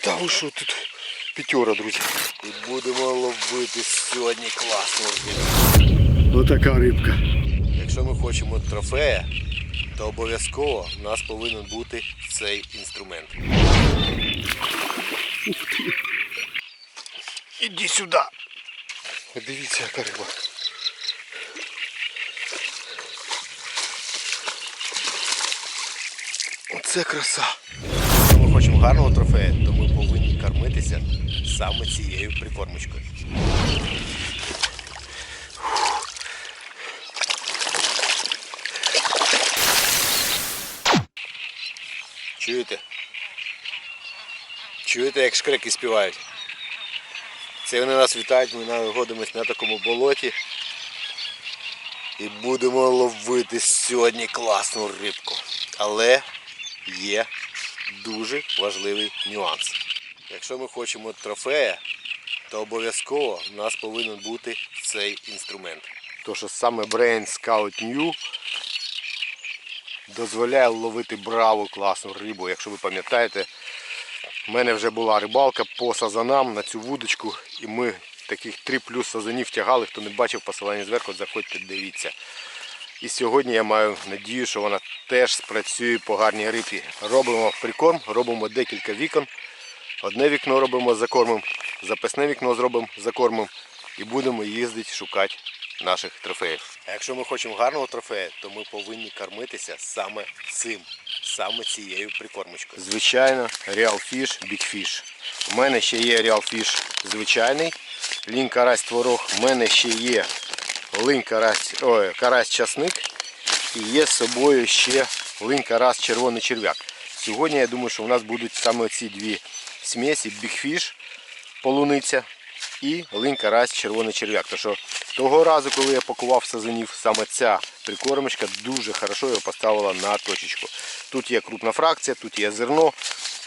Та ви що тут п'ятьора, друзі. І будемо ловити сьогодні класну рибу. Отака рибка. Якщо ми хочемо трофея, то обов'язково в нас повинен бути цей інструмент. Іди сюди. Дивіться, яка риба. Оце краса. Хочемо гарного трофея, то ми повинні кормитися саме цією прикормочкою. Чуєте? Чуєте, як шкрики співають? Це вони нас вітають, ми знаходимося на такому болоті. І будемо ловити сьогодні класну рибку. Але є дуже важливий нюанс. Якщо ми хочемо трофея, то обов'язково в нас повинен бути цей інструмент. То що саме Brain Scout New дозволяє ловити браву класну рибу. Якщо ви пам'ятаєте, в мене вже була рибалка по сазанам на цю вудочку, і ми таких 3 плюс сазанів тягали. Хто не бачив посилання зверху, заходьте, дивіться. І сьогодні я маю надію, що вона теж спрацює по гарній рибі. Робимо прикорм, робимо декілька вікон. Одне вікно робимо за кормом, запасне вікно зробимо за кормом і будемо їздити шукати наших трофеїв. А якщо ми хочемо гарного трофея, то ми повинні кормитися саме цим, саме цією прикормочкою. Звичайно, Real Fish, Big Fish. У мене ще є Real Fish звичайний, лінь карась творог. У мене ще є линь карась, карась часник і є з собою ще линь карась червоний черв'як. Сьогодні я думаю, що у нас будуть саме ці дві Big Fish, полуниця і линь карась червоний черв'як. Тому того разу, коли я пакував сазанів, саме ця прикормочка дуже хорошо його поставила на точечку. Тут є крупна фракція, тут є зерно.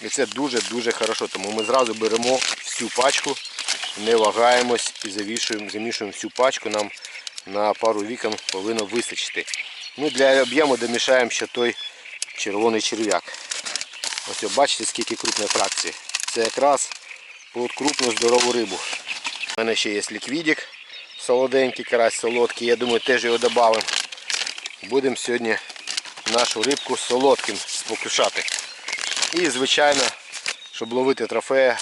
І це дуже-дуже хорошо. Тому ми зразу беремо всю пачку, не вагаємось і замішуємо всю пачку. Нам на пару вікон повинно вистачити. Ну, Для об'єму домішаємо ще той червоний черв'як. Ось о, бачите, скільки крупної фракції. Це якраз під крупну здорову рибу. У мене ще є ліквідик солоденький, карась солодкий. Я думаю, теж його додамо. Будемо сьогодні нашу рибку солодким спокушати. І, звичайно, щоб ловити трофея,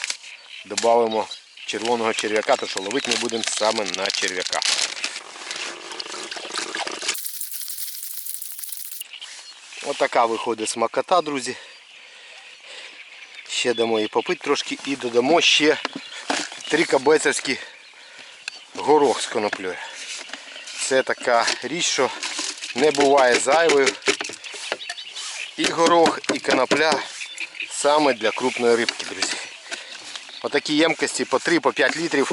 додамо червоного черв'яка, тому що ловити ми будемо саме на черв'яка. Отака виходить смакота, друзі. Ще дамо її попити трошки і додамо ще три кабецівські горох з коноплею. Це така річ, що не буває зайвою. І горох, і конопля саме для крупної рибки, друзі. Отакі ємкості по 3-5 літрів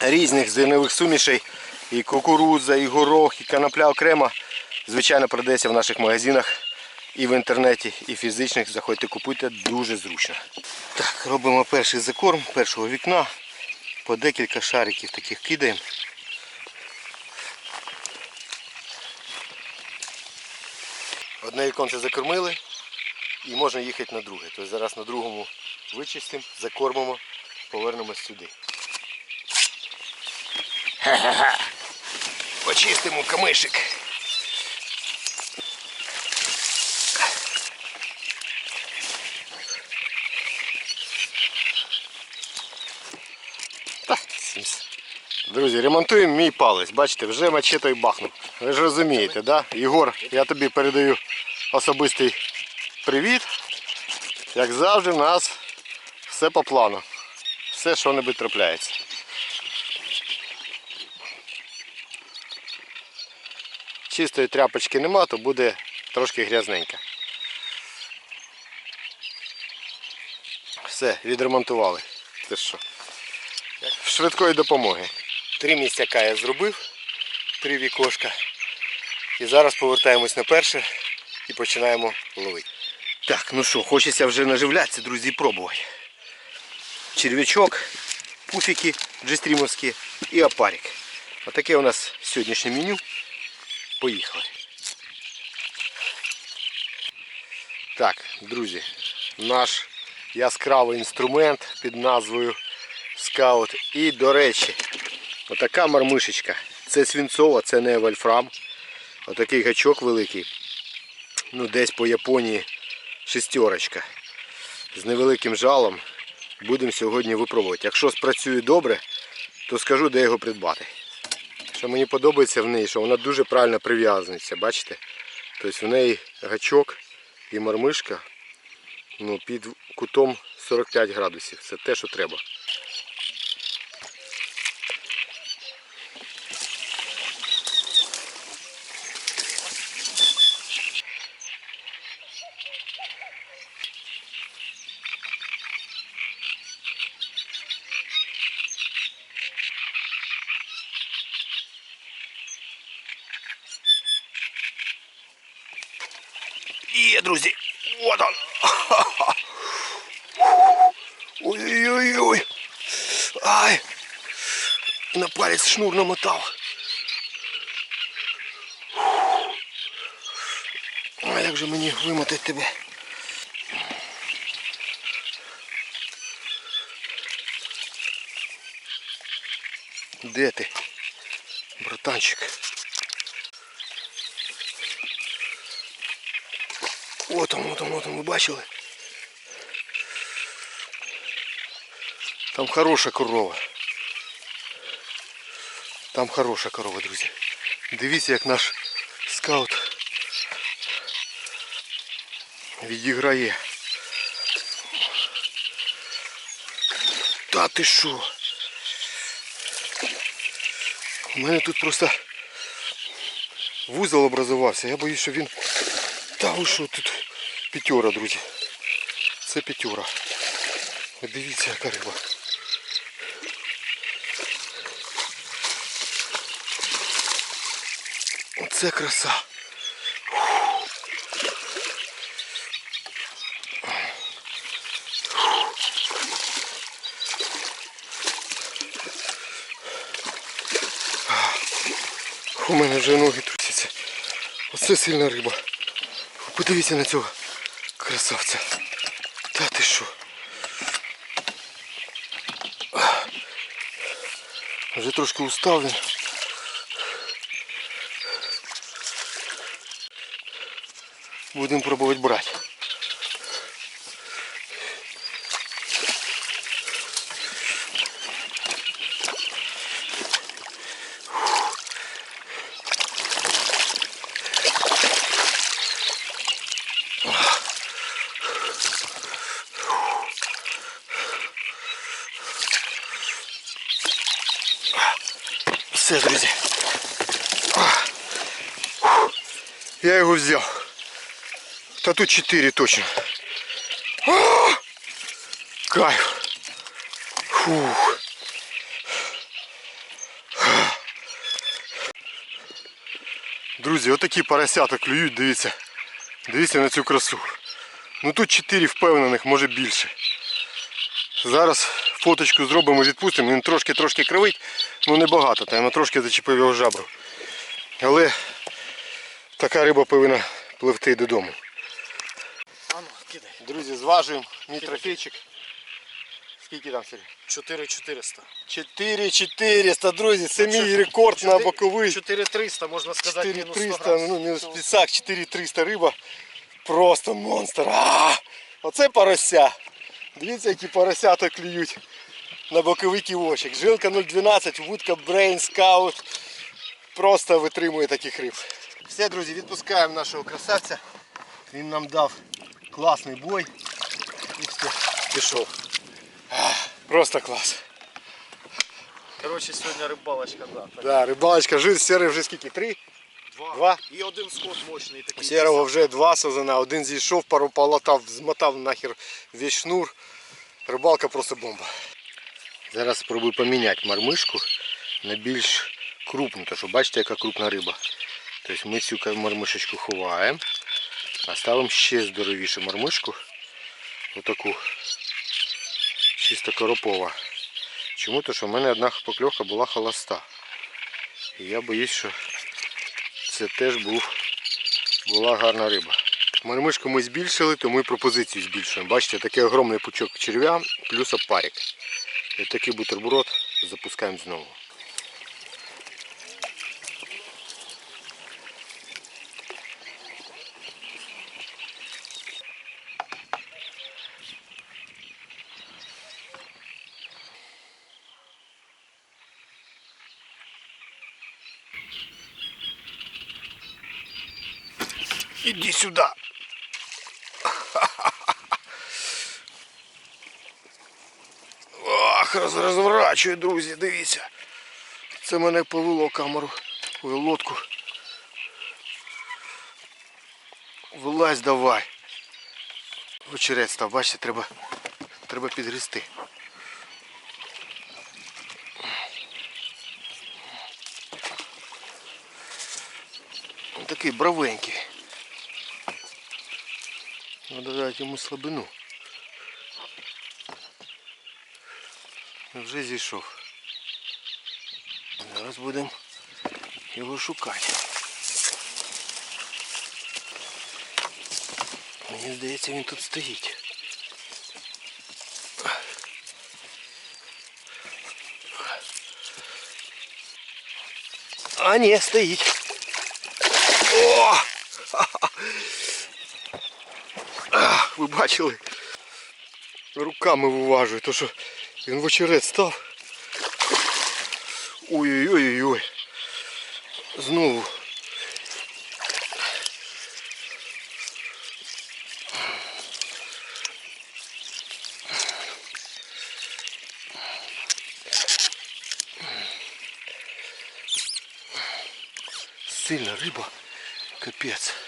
різних зернових сумішей. І кукурудза, і горох, і конопля окремо. Звичайно, продається в наших магазинах і в інтернеті, і фізичних. Заходьте купуйте, дуже зручно. Так, робимо перший закорм першого вікна. По декілька шариків таких кидаємо. Одне віконце закормили і можна їхати на друге. Тобто зараз на другому вичистимо, закормимо, повернемось сюди. Ха-ха-ха. Почистимо камишик. Та, сімс. Друзі, ремонтуємо мій палець. Бачите, вже мачетою бахнув. Ви ж розумієте, да? Єгор, я тобі передаю особистий привіт. Як завжди, в нас все по плану. Все, що небудь трапляється. Чистої тряпочки нема, то буде трошки грязненько. Все, відремонтували. Це що? Швидкої допомоги. Три місцяка я зробив, три вікошка. І зараз повертаємось на перше і починаємо ловити. Так, ну що, хочеться вже наживлятися, друзі, пробувати. Черв'ячок, пуфіки джестрімовські і опарик. Отаке у нас сьогоднішнє меню. Поїхали. Так, друзі, наш яскравий інструмент під назвою скаут. І, до речі, отака мармишечка. Це свинцова, це не вольфрам. Отакий гачок великий. Ну, десь по Японії шестерочка. З невеликим жалом будемо сьогодні випробувати. Якщо спрацює добре, то скажу, де його придбати. Що мені подобається в неї, що вона дуже правильно прив'язується, бачите? Тобто в неї гачок і мармишка ну, під кутом 45 градусів. Це те, що треба. Є, друзі! Вот он! Ой-ой-ой! Ай! На палець шнур намотав. А як же мені вимотати тебе? Де ти, братанчик? От он, от он, от он, ви бачили? Там хороша корова. Там хороша корова, друзі. Дивіться, як наш скаут відіграє. Та ти що? У мене тут просто вузол образувався. Я боюсь, що він... Та ви що тут П'ятьора, друзі. Це п'ятьора. Дивіться, яка риба. Оце краса. У мене вже ноги трусяться. Оце сильна риба. Подивіться на цього красавця. Та ти що? Вже трошки устав він. Будемо пробувати брати. Все, друзі. Я його взяв. Та тут 4 точно. А! Кайф. Фух. Друзі, отакі поросята клюють, дивіться. Дивіться на цю красу. Ну тут 4 впевнених, може більше. Зараз фоточку зробимо, відпустимо. Він трошки-трошки кривить, ну не багато, там я трошки зачепив його жабру. Але така риба повинна пливти додому. Ану, кидай. Друзі, зважуємо мій трофейчик. Скільки там Сергій? 4400. 4400, друзі, це мій рекорд на боковий. 4300, можна сказати, мінус 100 4300, ну мінус пісак, 4300 риба. Просто монстр. А, оце порося. Дивіться, які поросята клюють на боковий ківочок. Жилка 0,12, вудка Brain Scout. Просто витримує таких риб. Все, друзі, відпускаємо нашого красавця. Він нам дав класний бой. І все, пішов. Просто клас. Коротше, сьогодні рибалочка, да. Так. Да, рибалочка, жив серий вже скільки? Три? Два. Два? І один сход мощний такий. Серого вже два сазана, один зійшов, пару полотав, змотав нахер весь шнур. Рибалка просто бомба. Зараз спробую поміняти мармишку на більш крупну, тому що бачите, яка крупна риба. Тобто ми цю мармишечку ховаємо, а ставимо ще здоровішу мармишку. Отаку. Чисто коропова. Чому? Тому що в мене одна покльовка була холоста. І я боюсь, що це теж був, була гарна риба. Мармишку ми збільшили, то ми пропозицію збільшуємо. Бачите, такий огромний пучок черв'я плюс опарик. І такий бутерброд запускаємо знову. Иди сюда. Ах, роз, розворачує, друзі, дивіться. Це мене повело камеру. Ой, лодку. Вилазь давай. Очередь став, бачите, треба, треба підгрести. Він Такий бравенький. Надо дати йому слабину. Вже зійшов. Зараз будемо його шукати. Мені здається, він тут стоїть. А, ні, стоїть. О! Ви бачили? Руками виважую, то що він в очерет став. Ой-ой-ой-ой. Знову. Сильна риба. Капець.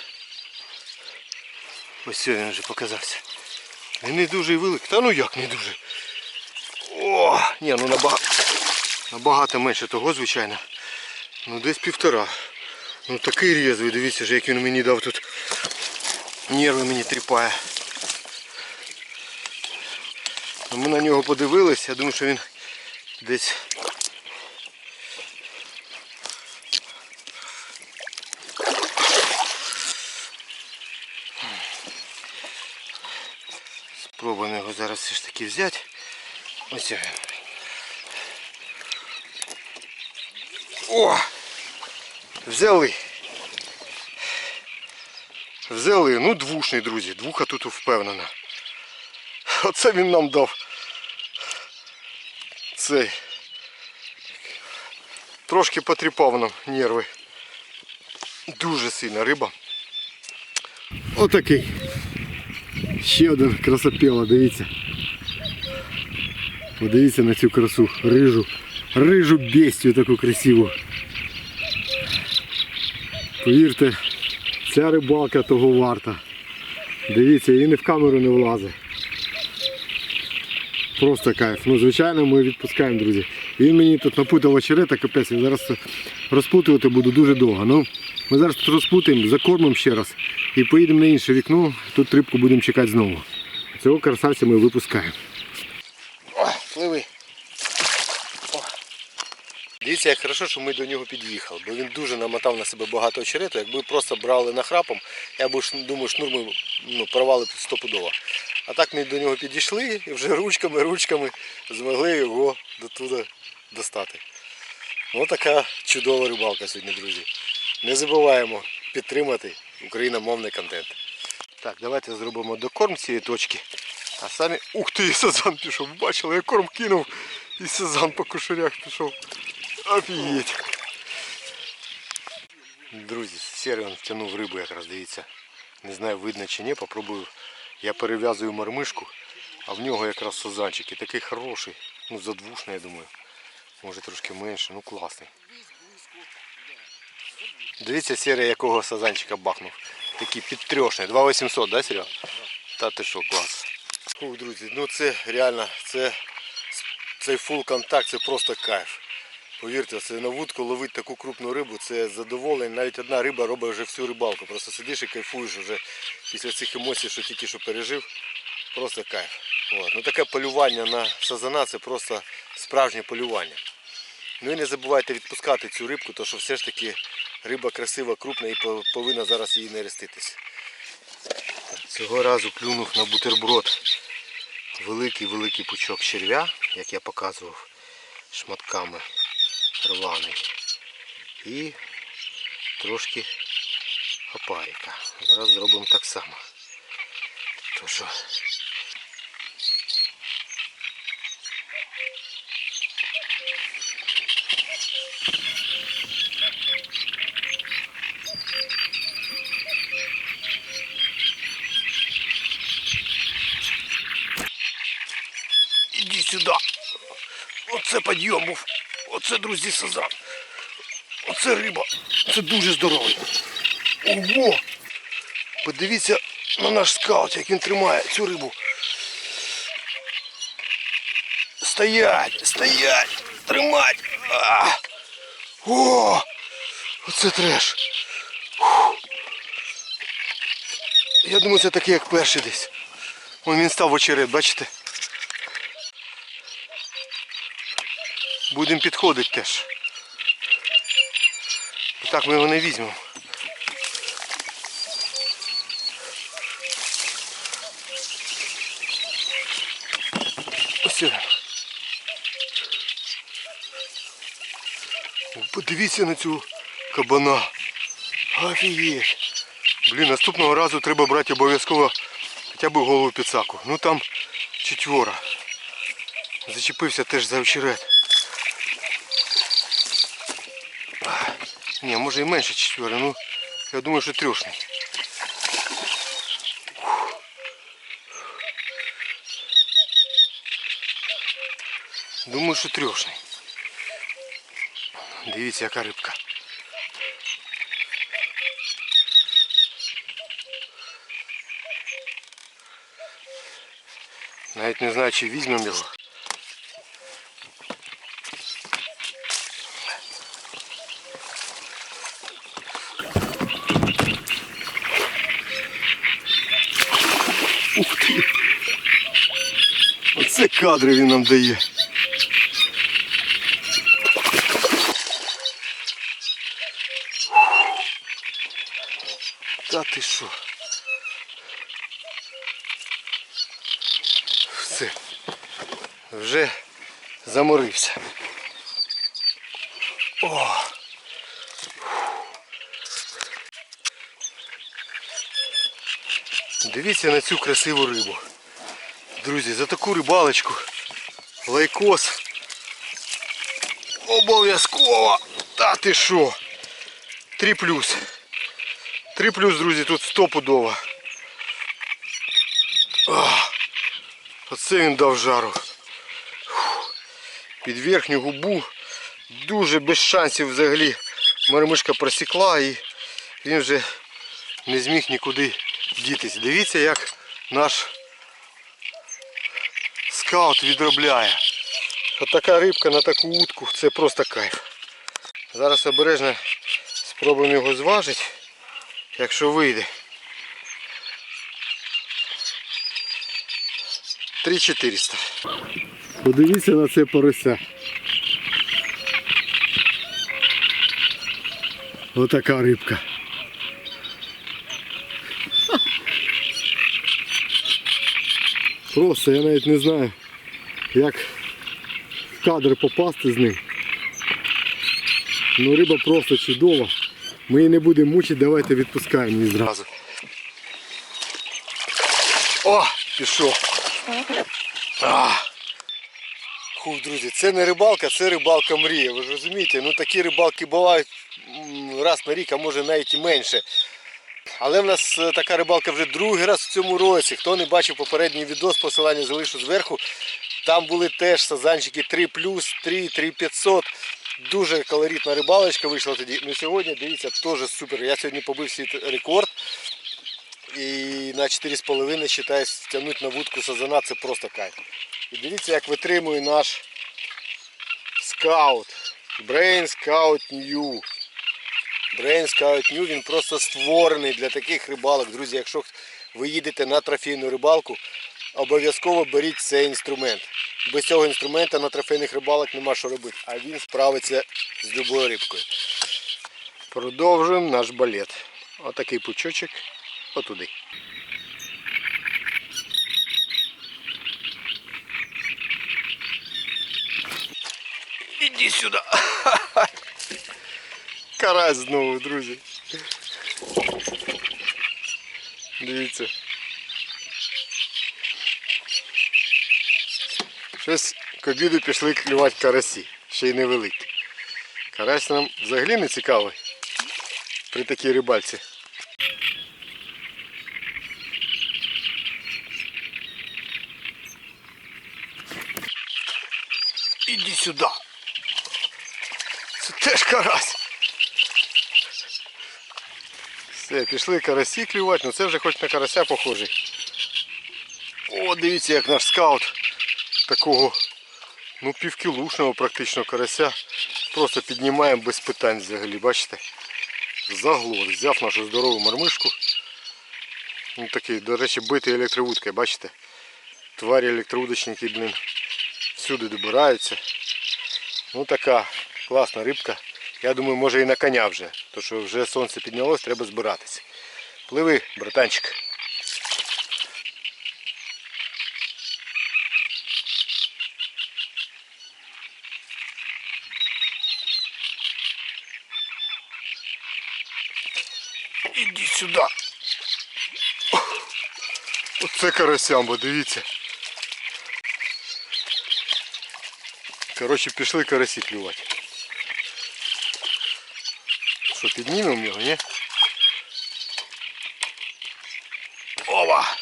Ось він вже показався. Він не дуже великий. Та ну як не дуже. О, ні, ну набагато, набагато менше того, звичайно. Ну десь півтора. Ну такий різвий, дивіться ж, як він мені дав тут. Нерви мені тріпає. Ну, Ми на нього подивилися, я думаю, що він десь Спробуємо його зараз все ж таки взяти. Ось він. О! Взяли. Взяли. Ну, двушний, друзі. Двуха тут впевнена. Оце він нам дав. Цей. Трошки потріпав нам нерви. Дуже сильна риба. Отакий. Ще один красопела, дивіться. Подивіться на цю красу. Рижу. Рижу бестію таку красиву. Повірте, ця рибалка того варта. Дивіться, і не в камеру не влазить. Просто кайф. Ну, звичайно, ми відпускаємо, друзі. Він мені тут напутав очерета, капець, я зараз розпутувати буду дуже довго. Ну, ми зараз тут розпутаємо, закормимо ще раз і поїдемо на інше вікно. Тут рибку будемо чекати знову. Цього красавця ми випускаємо. О, пливи. О. Дивіться, як хорошо, що ми до нього під'їхали, бо він дуже намотав на себе багато очерету. Якби просто брали нахрапом, я б думаю, шнур ми ну, порвали стопудово. А так ми до нього підійшли і вже ручками, ручками змогли його до туди достати. Ось така чудова рибалка сьогодні, друзі. Не забуваємо підтримати україномовний контент. Так, давайте зробимо докорм цієї точки. А самі... Ух ти, і сазан пішов. Бачили, я корм кинув і сазан по кушарях пішов. Офігеть. Друзі, серіон втягнув рибу якраз, дивіться. Не знаю, видно чи ні, попробую. Я перев'язую мармишку, а в нього якраз сазанчик. І такий хороший. Ну, задвушний, я думаю. Може трошки менше, ну класний. Дивіться серія якого сазанчика бахнув. Такий підтрьошний. 2800, да, Серега? Та ти що, клас. Фух, друзі, ну це реально, це, цей фул контакт, це просто кайф. Повірте, це на вудку ловити таку крупну рибу, це задоволення. Навіть одна риба робить вже всю рибалку. Просто сидиш і кайфуєш вже після цих емоцій, що тільки що пережив. Просто кайф. От. Ну таке полювання на сазана це просто справжнє полювання. Ну і не забувайте відпускати цю рибку, тому що все ж таки риба красива, крупна і повинна зараз її нереститись. Цього разу клюнув на бутерброд великий-великий пучок черв'я, як я показував, шматками рваний. І трошки опарика. Зараз зробимо так само. То що Іди сюди. Оце підйом був. Оце, друзі, сазан. Оце риба. Це дуже здоровий. Ого! Подивіться на наш скаут, як він тримає цю рибу. Стоять! Стоять! Тримать! О! Оце треш. Я думаю, це такий, як перший десь. Він став в очерет, бачите? Будемо підходити теж. Бо так ми його не візьмемо. Ось він. Подивіться на цю кабана. Офігеть. Блін, наступного разу треба брати обов'язково хоча б голову підсаку. Ну там четвора. Зачепився теж за очерет. Ні, може і менше четвери, ну я думаю, що трьошний. Думаю, що трьошний. Дивіться, яка рибка. Навіть не знаю, чи візьмемо його. Кадри він нам дає. Та ти що? Все. Вже заморився. О! Дивіться на цю красиву рибу. Друзі, за таку рибалочку лайкос обов'язково. Та ти що? Три плюс. Три плюс, друзі, тут стопудово. Оце він дав жару. Під верхню губу дуже без шансів взагалі мармишка просікла і він вже не зміг нікуди дітись. Дивіться, як наш скаут відробляє. От така рибка на таку утку це просто кайф. Зараз обережно спробуємо його зважити, якщо вийде. 3400. Подивіться на це порося. Отака рибка. Просто я навіть не знаю, як в кадр попасти з ним. Ну риба просто чудова. Ми її не будемо мучити, давайте відпускаємо її зразу. О, пішов. А. Фух, друзі, це не рибалка, це рибалка мрія. Ви ж розумієте, ну такі рибалки бувають раз на рік, а може навіть і менше. Але в нас е, така рибалка вже другий раз в цьому році. Хто не бачив попередній відос, посилання залишу зверху. Там були теж сазанчики 3 3, 3500. Дуже колоритна рибалочка вийшла тоді. Ну сьогодні, дивіться, теж супер. Я сьогодні побив свій рекорд. І на 4,5 считай, стягнути на вудку сазана це просто кайф. І дивіться, як витримує наш скаут. Brain Scout New. Brain Scout він просто створений для таких рибалок. Друзі, якщо ви їдете на трофейну рибалку, обов'язково беріть цей інструмент. Без цього інструмента на трофейних рибалок нема що робити, а він справиться з любою рибкою. Продовжуємо наш балет. Отакий пучочок отуди. Іди сюди. Карась знову, друзі. Дивіться. Щось к обіду пішли клювати карасі, ще й невеликі. Карась нам взагалі не цікавий при такій рибальці. Іди сюди. Це теж карась. Все, пішли карасі клювати, ну це вже хоч на карася похожий. О, дивіться, як наш скаут такого ну півкілушного практично карася. Просто піднімаємо без питань взагалі, бачите? Заглот. Взяв нашу здорову мармишку. Ну такий, до речі, битий електровудкою, бачите? Тварі електроудочники, блін, всюди добираються. Ну така класна рибка. Я думаю, може і на коня вже. То що вже сонце піднялось, треба збиратися. Пливи, братанчик. Іди сюди. Оце карасямба, дивіться. Коротше, пішли карасі клювати. Що, піднімемо його, ні? Ова!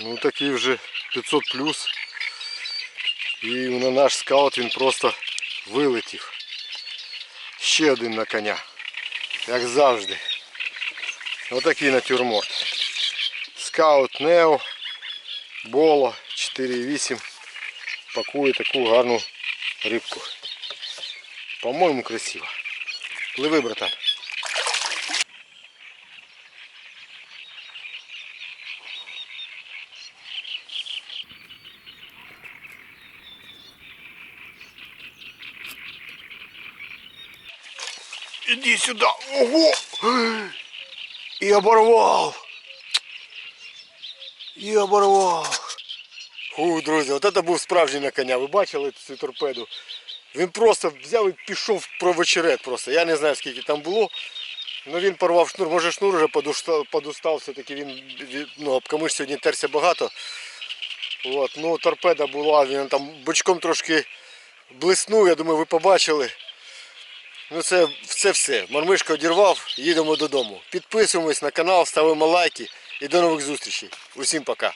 Ну такий вже 500 плюс. І на наш скаут він просто вилетів. Ще один на коня. Як завжди. Отакий натюрморт. Скаут Нео. Боло 4,8. Пакує таку гарну рибку. По-моєму, красиво. Пливи, братан. Иди сюда. Ого! І оборвав. І оборвав. Фу, друзі, от це був справжній на коня. Ви бачили цю торпеду? Він просто взяв і пішов про вечерет просто. Я не знаю скільки там було. Ну він порвав шнур, може шнур вже подустав, подустав все-таки він ну, об камиш сьогодні терся багато. От, ну торпеда була, він там бочком трошки блиснув, я думаю, ви побачили. Ну це, це все. Мармишка одірвав, їдемо додому. Підписуємось на канал, ставимо лайки і до нових зустрічей. Усім пока.